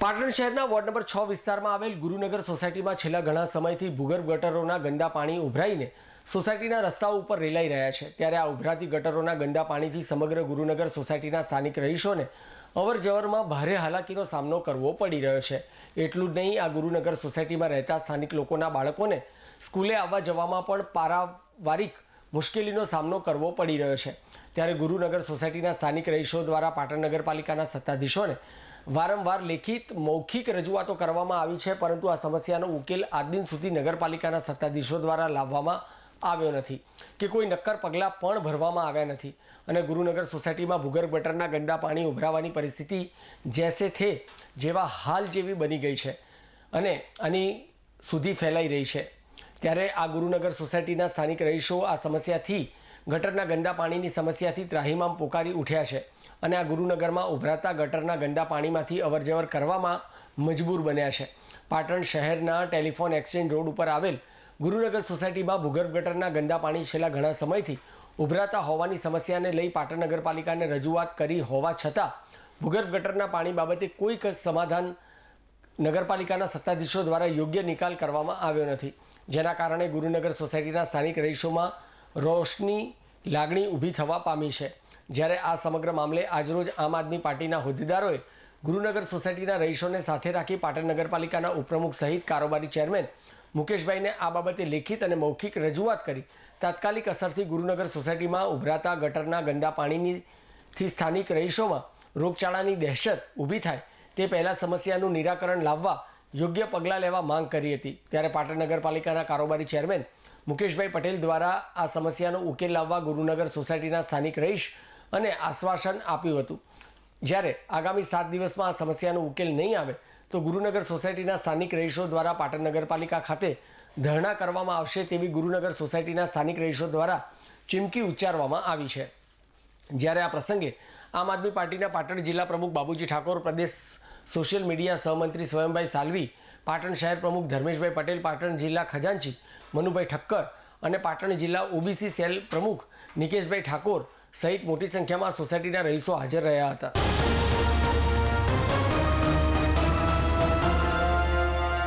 પાટણ શહેરના ward number છ વિસ્તારમાં આવેલ ગુરુનગર સોસાયટીમાં છેલ્લા ઘણા સમયથી ભૂગર્ભ ગટરોના ગંદા પાણી ઉભરાઈને સોસાયટીના રસ્તાઓ ઉપર રેલાઈ રહ્યા છે. ત્યારે આ ઉભરાતી ગટરોના ગંદા પાણીથી સમગ્ર ગુરુનગર સોસાયટીના સ્થાનિક રહીશોને અવરજવરમાં ભારે હાલાકીનો સામનો કરવો પડી રહ્યો છે. એટલું જ નહીં, આ ગુરુનગર સોસાયટીમાં રહેતા સ્થાનિક લોકોના બાળકોને સ્કૂલે આવવા જવામાં પણ પારાવારિક મુશ્કેલીનો સામનો કરવો પડી રહ્યો છે. ત્યારે ગુરુનગર સોસાયટીના સ્થાનિક રહીશો દ્વારા પાટણ નગરપાલિકાના સત્તાધીશોને વારંવાર લેખિત, મૌખિક રજૂઆતો કરવામાં આવી છે, પરંતુ આ સમસ્યાનો ઉકેલ આજ દિન સુધી નગરપાલિકાના સત્તાધીશો દ્વારા લાવવામાં આવ્યો નથી કે કોઈ નક્કર પગલાં પણ ભરવામાં આવ્યા નથી. અને ગુરુનગર સોસાયટીમાં ભૂગર્ભ ગટરના ગંદા પાણી ઉભરાવાની પરિસ્થિતિ જેસે થે જેવા હાલ જેવી બની ગઈ છે. અને આની સુધી ફેલાઈ રહી છે. ત્યારે આ ગુરુનગર સોસાયટીના સ્થાનિક રહીશો આ સમસ્યાથી, ગટરના ગંદા પાણીની સમસ્યાથી ત્રાહિમામ પોકારી ઉઠ્યા છે અને આ ગુરુનગરમાં ઉભરાતા ગટરના ગંદા પાણીમાંથી અવરજવર કરવામાં મજબૂર બન્યા છે. પાટણ શહેરના ટેલિફોન એક્સચેન્જ રોડ ઉપર આવેલ ગુરુનગર સોસાયટીમાં ભૂગર્ભ ગટરના ગંદા પાણી છેલ્લા ઘણા સમયથી ઉભરાતા હોવાની સમસ્યાને લઈ પાટણ નગરપાલિકાને રજૂઆત કરી હોવા છતાં, ભૂગર્ભ ગટરના પાણી બાબતે કોઈ સમાધાન નગરપાલિકાના સત્તાધીશો દ્વારા યોગ્ય નિકાલ કરવામાં આવ્યો નથી. જેના કારણે ગુરુનગર સોસાયટીના સ્થાનિક રહીશોમાં રોષની લાગણી ઊભી થવા પામી છે. જ્યારે આ સમગ્ર મામલે આજરોજ આમ આદમી પાર્ટીના હોદ્દેદારોએ ગુરુનગર સોસાયટીના રહીશોને સાથે રાખી પાટણ નગરપાલિકાના ઉપપ્રમુખ સહિત કારોબારી ચેરમેન મુકેશભાઈને આ બાબતે લેખિત અને મૌખિક રજૂઆત કરી. તાત્કાલિક અસરથી ગુરુનગર સોસાયટીમાં ઉભરાતા ગટરના ગંદા પાણીથી સ્થાનિક રહીશોમાં રોગચાળાની દહેશત ઊભી થાય તે પહેલાં સમસ્યાનું નિરાકરણ લાવવા યોગ્ય પગલાં લેવા માંગ કરી હતી. ત્યારે પાટણ નગરપાલિકાના કારોબારી ચેરમેન મુકેશભાઈ પટેલ દ્વારા આ સમસ્યાનો ઉકેલ લાવવા ગુરુનગર સોસાયટીના સ્થાનિક રહીશ અને આશ્વાસન આપ્યું હતું. જ્યારે આગામી સાત દિવસમાં આ સમસ્યાનો ઉકેલ નહીં આવે, તો ગુરુનગર સોસાયટીના સ્થાનિક રહીશો દ્વારા પાટણ નગરપાલિકા ખાતે ધરણા કરવામાં આવશે તેવી ગુરુનગર સોસાયટીના સ્થાનિક રહીશો દ્વારા ચીમકી ઉચ્ચારવામાં આવી છે. જ્યારે આ પ્રસંગે આમ આદમી પાર્ટીના પાટણ જિલ્લા પ્રમુખ બાબુજી ઠાકોર પ્રદેશ સોશિયલ મીડિયા સહમંત્રી સ્વયંભાઈ સાલવી, પાટણ શહેર પ્રમુખ ધર્મેશભાઈ પટેલ, પાટણ જિલ્લા ખજાનચી મનુભાઈ ઠક્કર અને પાટણ જિલ્લા ઓબીસી સેલ પ્રમુખ નિકેશભાઈ ઠાકોર સહિત મોટી સંખ્યામાં સોસાયટીના રહીશો હાજર રહ્યા હતા.